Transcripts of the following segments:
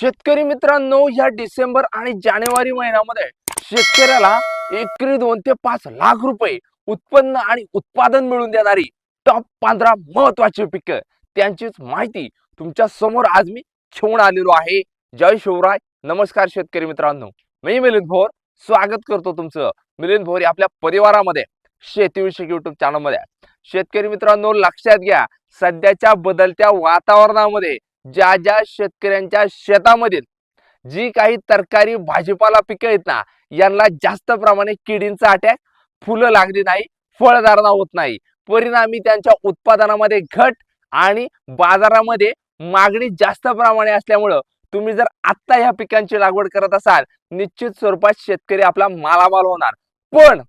शेतकरी मित्रांनो या डिसेंबर आणि जानेवारी महिन्यामध्ये शेतकऱ्याला एकरी दोन ते पाच लाख रुपये उत्पन्न आणि उत्पादन मिळवून देणारी टॉप पंधरा महत्वाची पिकं. त्यांचीच माहिती तुमच्यासमोर आज मी घेऊन आलेलो आहे. जय शिवराय. नमस्कार शेतकरी मित्रांनो. मी मिलिंद भोर. स्वागत करतो तुमचं. मिलिंद भोर आपल्या परिवारामध्ये शेतीविषयक युट्यूब चॅनलमध्ये शेतकरी मित्रांनो लक्षात घ्या सध्याच्या बदलत्या वातावरणामध्ये ज्या ज्या शेतकऱ्यांच्या शेतामधील जी काही तरकारी भाजीपाला पिकं आहेत ना यांना जास्त प्रमाणे किडींचा अटॅक फुलं लागली नाही फळधारणा होत नाही. परिणामी त्यांच्या उत्पादनामध्ये घट आणि बाजारामध्ये मागणी जास्त प्रमाणे असल्यामुळं तुम्ही जर आत्ता ह्या पिकांची लागवड करत असाल निश्चित स्वरूपात शेतकरी आपला मालामाल होणार. पण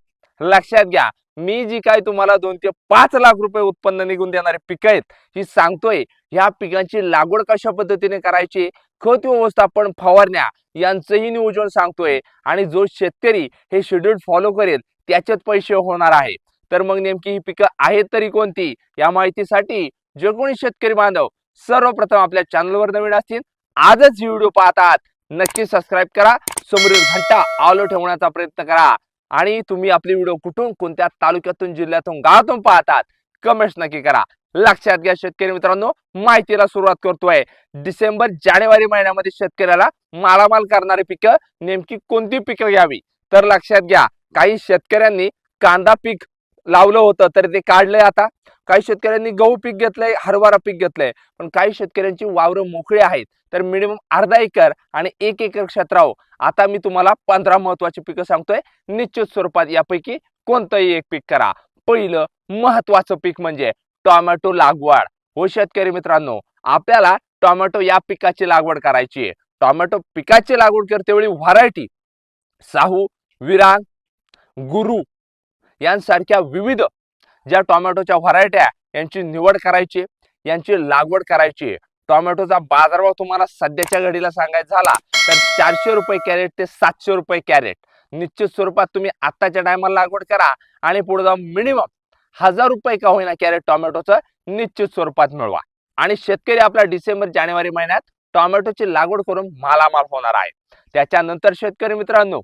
लक्षात घ्या मी जी काय तुम्हाला दोन ते पाच लाख रुपये उत्पन्न निघून देणारे पिकं आहेत ही सांगतोय ह्या पिकांची लागवड कशा पद्धतीने करायची? खत व्यवस्थापन फवारण्या यांचंही नियोजन सांगतोय आणि जो शेतकरी हे शेड्यूल फॉलो करेल त्याच्यात पैसे होणार आहे. तर मग नेमकी ही पिकं आहेत तरी कोणती? या माहितीसाठी जे कोणी शेतकरी बांधव सर्वप्रथम आपल्या चॅनलवर नवीन असतील आजच ही व्हिडिओ पाहतात. नक्की सबस्क्राईब करा. समोरील घंटा आलो ठेवण्याचा प्रयत्न करा. आणि तुम्ही आपली व्हिडिओ कुठून कोणत्या तालुक्यातून जिल्ह्यातून गावातून पाहतात कमेंट्स नक्की करा. लक्षात घ्या शेतकरी मित्रांनो माहितीला सुरुवात करतोय. डिसेंबर जानेवारी महिन्यामध्ये शेतकऱ्याला मालामाल करणारी पिकं नेमकी कोणती पिकं घ्यावी? तर लक्षात घ्या काही शेतकऱ्यांनी कांदा पीक लावलं होतं तर ते काढलंय आता. काही शेतकऱ्यांनी गहू पीक घेतलंय हरभरा पीक घेतलंय. पण काही शेतकऱ्यांची वावरं मोकळी आहेत. तर मिनिमम अर्धा एकर आणि एक एकर क्षेत्रावर आता मी तुम्हाला पंधरा महत्वाची पिकं सांगतोय. निश्चित स्वरूपात यापैकी कोणतंही एक पीक करा. पहिलं महत्वाचं पीक म्हणजे टोमॅटो लागवड. हो शेतकरी मित्रांनो आपल्याला टोमॅटो या पिकाची लागवड करायची आहे. टोमॅटो पिकाची लागवड करते वेळी व्हरायटी. साहू विरांग गुरु यांसारख्या विविध ज्या टोमॅटोच्या व्हरायट्या यांची निवड करायची यांची लागवड करायची. टोमॅटोचा बाजारभाव तुम्हाला सध्याच्या घडीला सांगायचा झाला तर चारशे रुपये कॅरेट ते सातशे रुपये कॅरेट. निश्चित स्वरूपात तुम्ही आत्ताच्या टायमाला लागवड करा आणि पुढे जाऊन मिनिमम हजार रुपये का होईना कॅरेट टोमॅटोचं निश्चित स्वरूपात मिळवा. आणि शेतकरी आपला डिसेंबर जानेवारी महिन्यात टोमॅटोची लागवड करून मालामाल होणार आहे. त्याच्यानंतर शेतकरी मित्रांनो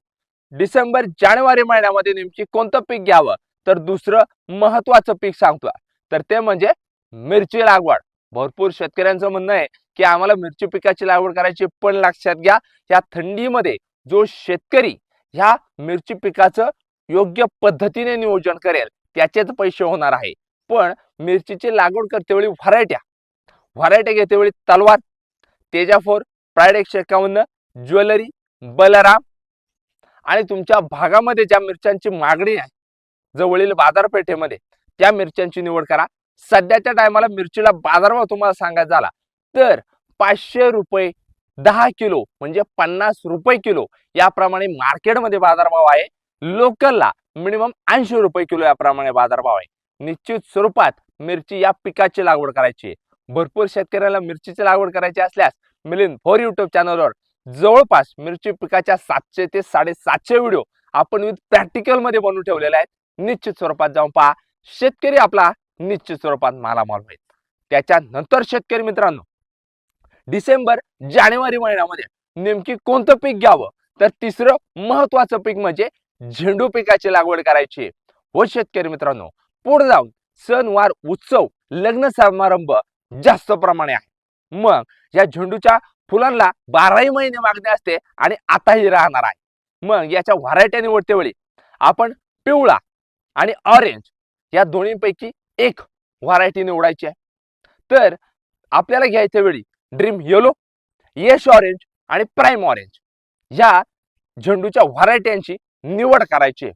डिसेंबर जानेवारी महिन्यामध्ये नेमकी कोणतं पीक घ्यावं? तर दुसरं महत्वाचं पीक सांगतो तर ते म्हणजे मिरची लागवड. भरपूर शेतकऱ्यांचं म्हणणं आहे की आम्हाला मिरची पिकाची लागवड करायची पण लक्षात घ्या या थंडीमध्ये जो शेतकरी ह्या मिरची पिकाचं योग्य पद्धतीने नियोजन करेल त्याचेच पैसे होणार आहे. पण मिरचीची लागवड करते वेळी व्हरायट्या. व्हरायट्या घेतेवेळी तलवार तेजाफोर प्राईड एकशे एकावन्न ज्वेलरी बलराम आणि तुमच्या भागामध्ये ज्या मिरच्यांची मागणी आहे जवळील बाजारपेठेमध्ये त्या मिरच्यांची निवड करा. सध्याच्या टायमाला मिरचीला बाजारभाव तुम्हाला सांगायचा झाला तर पाचशे रुपये दहा किलो म्हणजे पन्नास रुपये किलो याप्रमाणे मार्केटमध्ये बाजारभाव आहे. लोकलला मिनिमम ऐंशी रुपये किलो याप्रमाणे बाजारभाव आहे. निश्चित स्वरूपात मिरची या पिकाची लागवड करायची आहे. भरपूर शेतकऱ्याला मिरचीची लागवड करायची असल्यास मिलिंद फोर युट्यूब चॅनलवर जवळपास मिरची पिकाच्या सातशे ते साडेसातशे व्हिडिओ आपण विथ प्रॅक्टिकलमध्ये बनवून ठेवलेले आहेत. निश्चित स्वरूपात जाऊन पहा. शेतकरी आपला निश्चित स्वरूपात मालामाल होईल. त्याच्यानंतर शेतकरी मित्रांनो डिसेंबर जानेवारी महिन्यामध्ये नेमकी कोणतं पीक घ्यावं? तर तिसरं महत्वाचं पीक म्हणजे झेंडू पिकाची लागवड करायची. हो शेतकरी मित्रांनो पुढे जाऊन सणवार उत्सव लग्न समारंभ जास्त प्रमाणे आहे. मग या झेंडूच्या फुलांना बाराही महिने मागणी असते आणि आताही राहणार आहे. मग याच्या व्हरायट्या निवडते वेळी आपण पिवळा आणि ऑरेंज या दोन्हीपैकी एक व्हरायटी निवडायची आहे. तर आपल्याला घ्यायच्या वेळी ड्रीम येलो येश ऑरेंज आणि प्राईम ऑरेंज या झेंडूच्या व्हरायट्यांची निवड करायची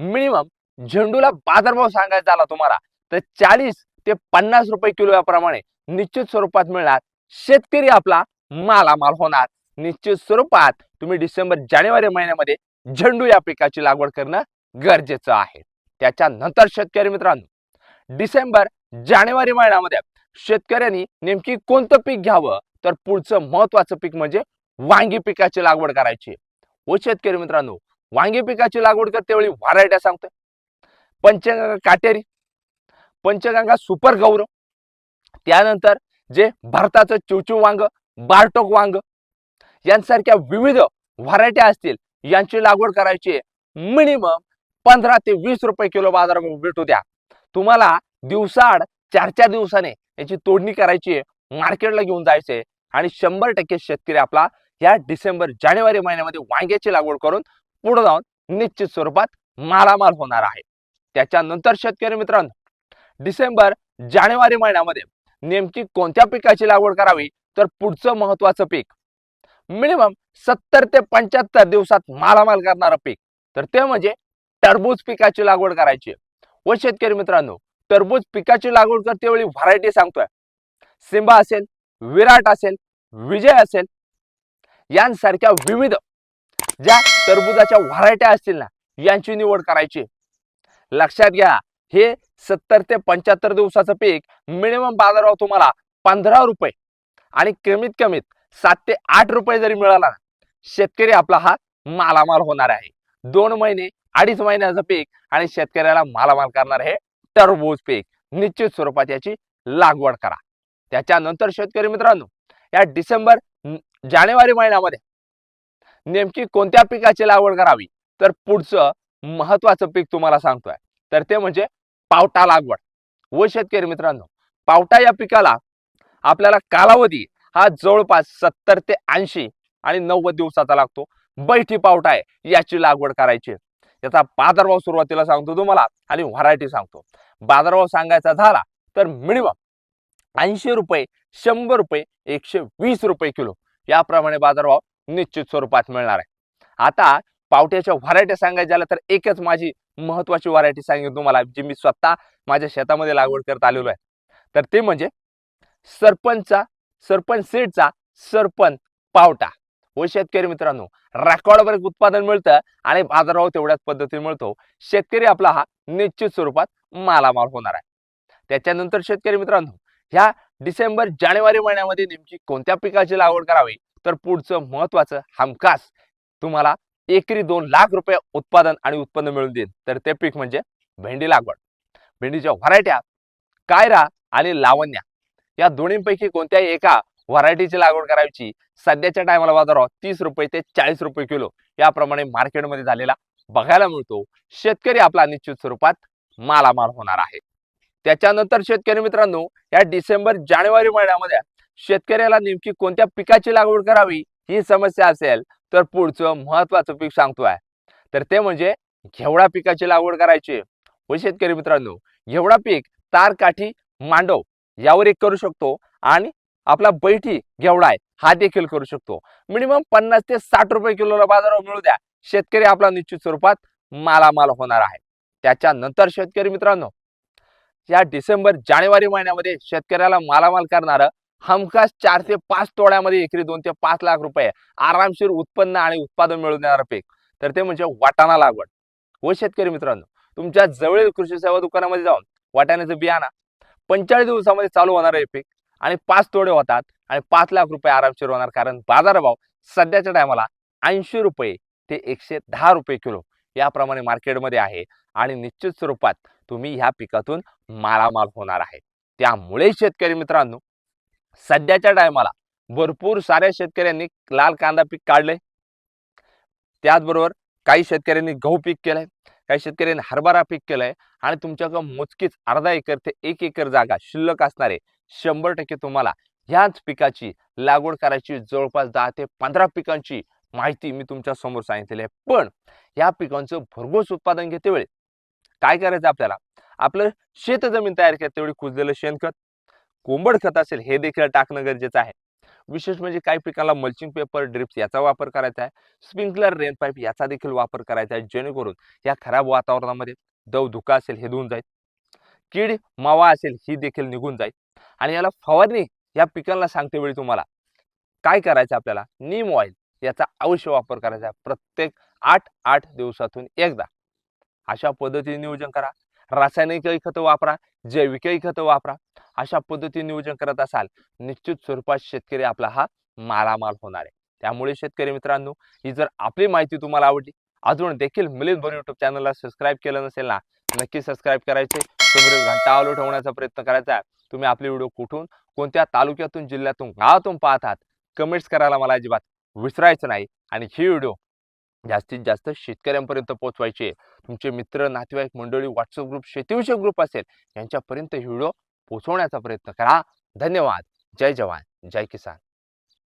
मिनिमम झेंडूला बाजारभाव सांगायचा झाला तुम्हाला तर चाळीस ते पन्नास रुपये किलो याप्रमाणे निश्चित स्वरूपात मिळणार. शेतकरी आपला मालामाल होणार. निश्चित स्वरूपात तुम्ही डिसेंबर जानेवारी महिन्यामध्ये झेंडू या पिकाची लागवड करणं गरजेचं आहे. त्याच्यानंतर शेतकरी मित्रांनो डिसेंबर जानेवारी महिन्यामध्ये शेतकऱ्यांनी नेमकी कोणतं पीक घ्यावं? तर पुढचं महत्वाचं पीक म्हणजे वांगी पिकाची लागवड करायची. हो शेतकरी मित्रांनो वांगी पिकाची लागवड करते वेळी व्हरायट्या सांगतोय. पंचगंगा काटेरी पंचगंगा सुपर गौरव त्यानंतर जे भारताचं चिवचिव वांग बारटोक वांग यांसारख्या विविध व्हरायट्या असतील यांची लागवड करायची मिनिमम पंधरा ते वीस रुपये किलो बाजार भेटू द्या. तुम्हाला दिवसाआड चार चार दिवसाने याची तोडणी करायची मार्केटला घेऊन जायचे आणि शंभर टक्के शेतकरी आपला या डिसेंबर जानेवारी महिन्यामध्ये वांग्याची लागवड करून पुढे जाऊन निश्चित स्वरूपात मालामाल होणार आहे. त्याच्यानंतर शेतकरी मित्रांनो डिसेंबर जानेवारी महिन्यामध्ये नेमकी कोणत्या पिकाची लागवड करावी? तर पुढचं महत्वाचं पीक. मिनिमम सत्तर ते पंच्याहत्तर दिवसात मालामाल करणारं पीक. तर ते म्हणजे टरबूज पिकाची लागवड करायची व शेतकरी मित्रांनो टरबूज पिकाची लागवड करते वेळी व्हरायटी सांगतोय. सिंबा असेल विराट असेल विजय असेल यांसारख्या विविध ज्या टरबुजाच्या व्हरायट्या असतील ना यांची निवड करायची लक्षात घ्या हे सत्तर ते पंच्याहत्तर दिवसाचं पीक मिनिमम बाजारावर तुम्हाला पंधरा रुपये आणि कमीत कमीत सात ते आठ रुपये जरी मिळाला ना शेतकरी आपला हा मालामाल होणार आहे. दोन महिने अडीच महिन्याचं पीक आणि शेतकऱ्याला मालामाल करणार हे टरबूज पीक. निश्चित स्वरूपात याची लागवड करा. त्याच्यानंतर शेतकरी मित्रांनो या डिसेंबर जानेवारी महिन्यामध्ये नेमकी कोणत्या पिकाची लागवड करावी? तर पुढचं महत्वाचं पीक तुम्हाला सांगतोय. तर ते म्हणजे पावटा लागवड. व शेतकरी मित्रांनो पावटा या पिकाला आपल्याला कालावधी हा जवळपास सत्तर ते ऐंशी आणि नव्वद दिवसाचा लागतो. बैठी पावटा आहे याची लागवड करायची याचा बाजारभाव सुरुवातीला सांगतो तुम्हाला आणि व्हरायटी सांगतो. बाजारभाव सांगायचा झाला तर मिनिमम ऐंशी रुपये शंभर रुपये एकशे वीस रुपये किलो याप्रमाणे बाजारभाव निश्चित स्वरूपात मिळणार आहे. आता पावट्याच्या व्हरायटी सांगायच्या झाल्या तर एकच माझी महत्वाची व्हरायटी सांगेन तुम्हाला जी मी स्वतः माझ्या शेतामध्ये लागवड करत आलेलो आहे. तर ते म्हणजे सरपंचचा सरपंच सीडचा सरपंच पावटा. व शेतकरी मित्रांनो रेकॉर्डवर एक उत्पादन मिळतं आणि बाजारभाव तेवढ्याच पद्धतीने मिळतो. शेतकरी आपला हा निश्चित स्वरूपात मालामाल होणार आहे. त्याच्यानंतर शेतकरी मित्रांनो ह्या डिसेंबर जानेवारी महिन्यामध्ये नेमकी कोणत्या पिकाची लागवड करावी? तर पुढचं महत्वाचं हमखास तुम्हाला एकरी दोन लाख रुपये उत्पादन आणि उत्पन्न मिळून देईल तर ते पीक म्हणजे भेंडी लागवड. भेंडीच्या व्हरायट्या कायरा आणि लावण्या या दोन्हीपैकी कोणत्याही एका व्हरायटीची लागवड करायची. सध्याच्या टायमाला बाजारावर तीस रुपये ते चाळीस रुपये किलो. याप्रमाणे मार्केटमध्ये झालेला बघायला मिळतो. शेतकरी आपला निश्चित स्वरूपात मालामाल होणार आहे. त्याच्यानंतर शेतकरी मित्रांनो या डिसेंबर जानेवारी महिन्यामध्ये शेतकऱ्याला नेमकी कोणत्या पिकाची लागवड करावी ही समस्या असेल तर पुढचं महत्वाचं पीक सांगतोय. तर ते म्हणजे घेवडा पिकाची लागवड करायची. व शेतकरी मित्रांनो घेवडा पीक तार काठी मांडव यावर एक करू शकतो आणि आपला बैठी घेवडा आहे हा देखील करू शकतो. मिनिमम पन्नास ते साठ रुपये किलोला बाजारावर मिळू द्या. शेतकरी आपला निश्चित स्वरूपात मालामाल होणार आहे. त्याच्यानंतर शेतकरी मित्रांनो या डिसेंबर जानेवारी महिन्यामध्ये शेतकऱ्याला मालामाल करणारं हमखास चार ते पाच तोड्यामध्ये एकरी दोन ते पाच लाख रुपये आरामशीर उत्पन्न आणि उत्पादन मिळवून देणारं पीक. तर ते म्हणजे वाटाणा लागवड. व शेतकरी मित्रांनो तुमच्या जवळील कृषी सेवा दुकानामध्ये जाऊन वाटाण्याचं बियाणा पंचाळीस दिवसामध्ये चालू होणार आहे पीक. आणि पाच तोडे होतात आणि पाच लाख रुपये आरामशीर होणार कारण बाजारभाव सध्याच्या टायमाला ऐंशी रुपये ते एकशे दहा रुपये किलो याप्रमाणे मार्केटमध्ये आहे. आणि निश्चित स्वरूपात तुम्ही ह्या पिकातून मालामाल होणार आहे. त्यामुळे शेतकरी मित्रांनो सध्याच्या टायमाला भरपूर साऱ्या शेतकऱ्यांनी लाल कांदा पीक काढलंय. त्याचबरोबर काही शेतकऱ्यांनी गहू पीक केलंय काही शेतकऱ्यांनी हरभरा पीक केलंय आणि तुमच्याकडं मोजकीच अर्धा एकर ते एक एकर जागा शिल्लक असणारे शंभर टक्के तुम्हाला ह्याच पिकाची लागवड करायची. जवळपास दहा ते पंधरा पिकांची माहिती मी तुमच्यासमोर सांगितलेली आहे. पण या पिकांचं भरघोस उत्पादन घेते वेळी काय करायचं आपल्याला? आपलं शेत जमीन तयार करते वेळी कुजलेलं शेणखत. कोंबड खत असेल हे देखील टाकणं गरजेचं आहे. विशेष म्हणजे काही पिकाला मल्चिंग पेपर ड्रिप्स याचा वापर करायचा आहे. स्प्रिंकलर रेन पाईप याचा देखील वापर करायचा आहे. जेणेकरून या खराब वातावरणामध्ये दव धुका असेल हे धुवून जाईल. कीड मावा असेल ही देखील निघून जाईल. आणि याला फवारणी या पिकांना सांगते वेळी तुम्हाला. काय करायचं आपल्याला? नीम ऑइल याचा अवश्य वापर करायचा आहे प्रत्येक आठ आठ दिवसातून एकदा. अशा पद्धतीने नियोजन करा. रासायनिकही खतं वापरा जैविकही खतं वापरा. अशा पद्धतीने नियोजन करत असाल निश्चित स्वरूपात शेतकरी आपला हा मालामाल होणार आहे. त्यामुळे शेतकरी मित्रांनो ही जर आपली माहिती तुम्हाला आवडली अजून देखील मिलिंद भर युट्यूब चॅनलला सबस्क्राईब केलं नसेल ना नक्की सबस्क्राईब करायचे. समोरील घंटा आलो ठेवण्याचा प्रयत्न करायचा आहे. तुम्ही आपले व्हिडिओ कुठून कोणत्या तालुक्यातून जिल्ह्यातून गावातून आहात? कमेंट्स करायला मला अजिबात विसरायचं नाही आणि ही व्हिडिओ जास्तीत जास्त शेतकऱ्यांपर्यंत पोहोचवायची तुमचे मित्र नातेवाईक मंडळी व्हॉट्सअप ग्रुप शेतीविषयक ग्रुप असेल यांच्यापर्यंत ही व्हिडिओ पोहोचवण्याचा प्रयत्न करा. धन्यवाद. जय जवान. जय किसान.